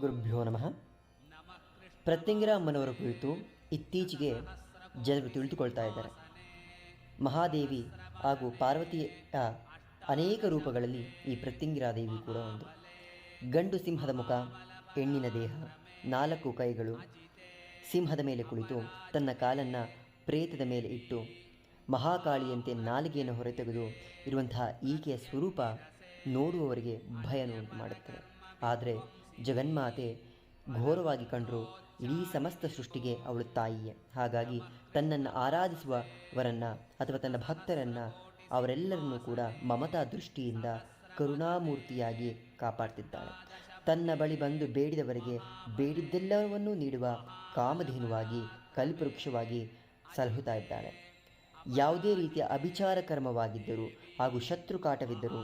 ಗುರುಭ್ಯೋ ನಮಃ. ಪ್ರತ್ಯಂಗಿರ ಅಮ್ಮನವರ ಕುರಿತು ಇತ್ತೀಚೆಗೆ ಜನರು ತಿಳಿದುಕೊಳ್ತಾ ಇದ್ದಾರೆ. ಮಹಾದೇವಿ ಹಾಗೂ ಪಾರ್ವತಿಯ ಅನೇಕ ರೂಪಗಳಲ್ಲಿ ಈ ಪ್ರತ್ಯಂಗಿರಾ ದೇವಿ ಕೂಡ ಒಂದು. ಗಂಡು ಸಿಂಹದ ಮುಖ, ಹೆಣ್ಣಿನ ದೇಹ, ನಾಲ್ಕು ಕೈಗಳು ಸಿಂಹದ ಮೇಲೆ ಕುಳಿತು ತನ್ನ ಕಾಲನ್ನು ಪ್ರೇತದ ಮೇಲೆ ಇಟ್ಟು ಮಹಾಕಾಳಿಯಂತೆ ನಾಲಿಗೆಯನ್ನು ಹೊರತೆಗೆದು ಇರುವಂತಹ ಈಕೆಯ ಸ್ವರೂಪ ನೋಡುವವರಿಗೆ ಭಯವನ್ನು ಮಾಡುತ್ತದೆ. ಆದರೆ ಜಗನ್ಮಾತೆ ಘೋರವಾಗಿ ಕಂಡರು, ಇಡೀ ಸಮಸ್ತ ಸೃಷ್ಟಿಗೆ ಅವಳು ತಾಯಿಯೇ. ಹಾಗಾಗಿ ತನ್ನನ್ನು ಆರಾಧಿಸುವವರನ್ನು ಅಥವಾ ತನ್ನ ಭಕ್ತರನ್ನು ಅವರೆಲ್ಲರನ್ನೂ ಕೂಡ ಮಮತಾ ದೃಷ್ಟಿಯಿಂದ ಕರುಣಾಮೂರ್ತಿಯಾಗಿ ಕಾಪಾಡ್ತಿದ್ದಾಳೆ. ತನ್ನ ಬಳಿ ಬಂದು ಬೇಡಿದವರಿಗೆ ಬೇಡಿದ್ದೆಲ್ಲವನ್ನೂ ನೀಡುವ ಕಾಮಧೇನುವಾಗಿ, ಕಲ್ಪವೃಕ್ಷವಾಗಿ ಸಲಹುತ್ತಾ ಇದ್ದಾಳೆ. ಯಾವುದೇ ರೀತಿಯ ಅಭಿಚಾರ ಕರ್ಮವಾಗಿದ್ದರೂ ಹಾಗೂ ಶತ್ರುಕಾಟವಿದ್ದರೂ,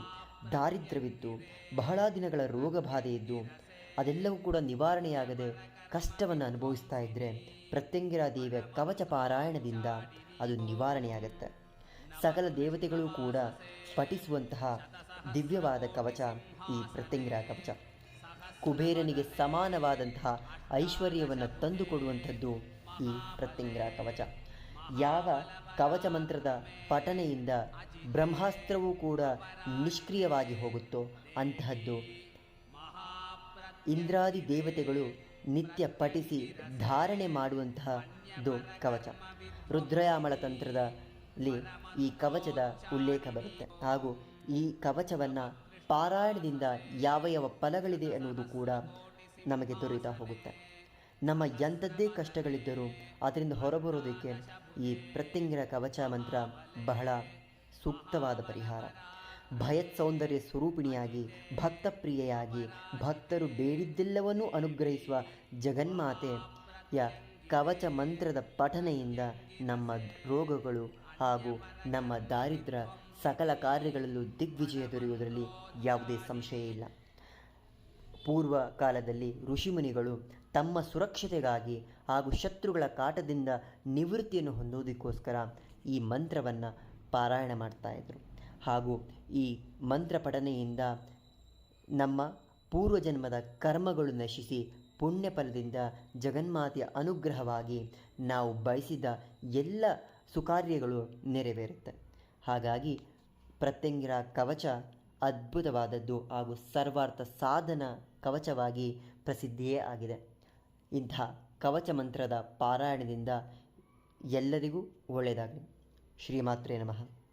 ದಾರಿದ್ರ್ಯವಿದ್ದು, ಬಹಳ ದಿನಗಳ ರೋಗ ಬಾಧೆಯಿದ್ದು ಅದೆಲ್ಲವೂ ಕೂಡ ನಿವಾರಣೆಯಾಗದೆ ಕಷ್ಟವನ್ನು ಅನುಭವಿಸ್ತಾ ಇದ್ದರೆ ಪ್ರತ್ಯಂಗಿರ ದೇವಿಯ ಕವಚ ಪಾರಾಯಣದಿಂದ ಅದು ನಿವಾರಣೆಯಾಗುತ್ತೆ. ಸಕಲ ದೇವತೆಗಳು ಕೂಡ ಪಠಿಸುವಂತಹ ದಿವ್ಯವಾದ ಕವಚ ಈ ಪ್ರತ್ಯಂಗಿರ ಕವಚ. ಕುಬೇರನಿಗೆ ಸಮಾನವಾದಂತಹ ಐಶ್ವರ್ಯವನ್ನು ತಂದುಕೊಡುವಂಥದ್ದು ಈ ಪ್ರತ್ಯಂಗಿರ ಕವಚ. ಯಾವ ಕವಚ ಮಂತ್ರದ ಪಠನೆಯಿಂದ ಬ್ರಹ್ಮಾಸ್ತ್ರವೂ ಕೂಡ ನಿಷ್ಕ್ರಿಯವಾಗಿ ಹೋಗುತ್ತೋ ಅಂತಹದ್ದು ಇಂದ್ರಾದಿ ದೇವತೆಗಳು ನಿತ್ಯ ಪಠಿಸಿ ಧಾರಣೆ ಮಾಡುವಂತಹದ್ದು ಕವಚ. ರುದ್ರಯಾಮಳ ತಂತ್ರದಲ್ಲಿ ಈ ಕವಚದ ಉಲ್ಲೇಖ ಬರುತ್ತೆ. ಹಾಗೂ ಈ ಕವಚವನ್ನು ಪಾರಾಯಣದಿಂದ ಯಾವ ಯಾವ ಫಲಗಳಿದೆ ಅನ್ನುವುದು ಕೂಡ ನಮಗೆ ದೊರೆಯುತ್ತಾ ಹೋಗುತ್ತೆ. ನಮ್ಮ ಎಂಥದ್ದೇ ಕಷ್ಟಗಳಿದ್ದರೂ ಅದರಿಂದ ಹೊರಬರೋದಕ್ಕೆ ಈ ಪ್ರತ್ಯಂಗಿರ ಕವಚ ಮಂತ್ರ ಬಹಳ ಸೂಕ್ತವಾದ ಪರಿಹಾರ. ಭಯತ್ ಸೌಂದರ್ಯ ಸ್ವರೂಪಿಣಿಯಾಗಿ, ಭಕ್ತಪ್ರಿಯೆಯಾಗಿ, ಭಕ್ತರು ಬೇಡಿದ್ದೆಲ್ಲವನ್ನೂ ಅನುಗ್ರಹಿಸುವ ಜಗನ್ಮಾತೆಯ ಕವಚ ಮಂತ್ರದ ಪಠನೆಯಿಂದ ನಮ್ಮ ರೋಗಗಳು ಹಾಗೂ ನಮ್ಮ ದಾರಿದ್ರ ಸಕಲ ಕಾರ್ಯಗಳಲ್ಲೂ ದಿಗ್ವಿಜಯ ದೊರೆಯುವುದರಲ್ಲಿ ಯಾವುದೇ ಸಂಶಯ ಇಲ್ಲ. ಪೂರ್ವ ಕಾಲದಲ್ಲಿ ಋಷಿಮುನಿಗಳು ತಮ್ಮ ಸುರಕ್ಷತೆಗಾಗಿ ಹಾಗೂ ಶತ್ರುಗಳ ಕಾಟದಿಂದ ನಿವೃತ್ತಿಯನ್ನು ಹೊಂದುವುದಕ್ಕೋಸ್ಕರ ಈ ಮಂತ್ರವನ್ನು ಪಾರಾಯಣ ಮಾಡ್ತಾಯಿದ್ರು ಹಾಗೂ ಈ ಮಂತ್ರ ಪಠನೆಯಿಂದ ನಮ್ಮ ಪೂರ್ವಜನ್ಮದ ಕರ್ಮಗಳು ನಶಿಸಿ ಪುಣ್ಯ ಫಲದಿಂದ ಜಗನ್ಮಾತೆಯ ಅನುಗ್ರಹವಾಗಿ ನಾವು ಬಯಸಿದ ಎಲ್ಲ ಸುಕಾರ್ಯಗಳು ನೆರವೇರುತ್ತೆ. ಹಾಗಾಗಿ ಪ್ರತ್ಯಂಗಿರ ಕವಚ ಅದ್ಭುತವಾದದ್ದು ಹಾಗೂ ಸರ್ವಾರ್ಥ ಸಾಧನ ಕವಚವಾಗಿ ಪ್ರಸಿದ್ಧಿಯೇ ಆಗಿದೆ. ಇಂಥ ಕವಚ ಮಂತ್ರದ ಪಾರಾಯಣದಿಂದ ಎಲ್ಲರಿಗೂ ಒಳ್ಳೆಯದಾಗಲಿ. ಶ್ರೀಮಾತ್ರೇ ನಮಃ.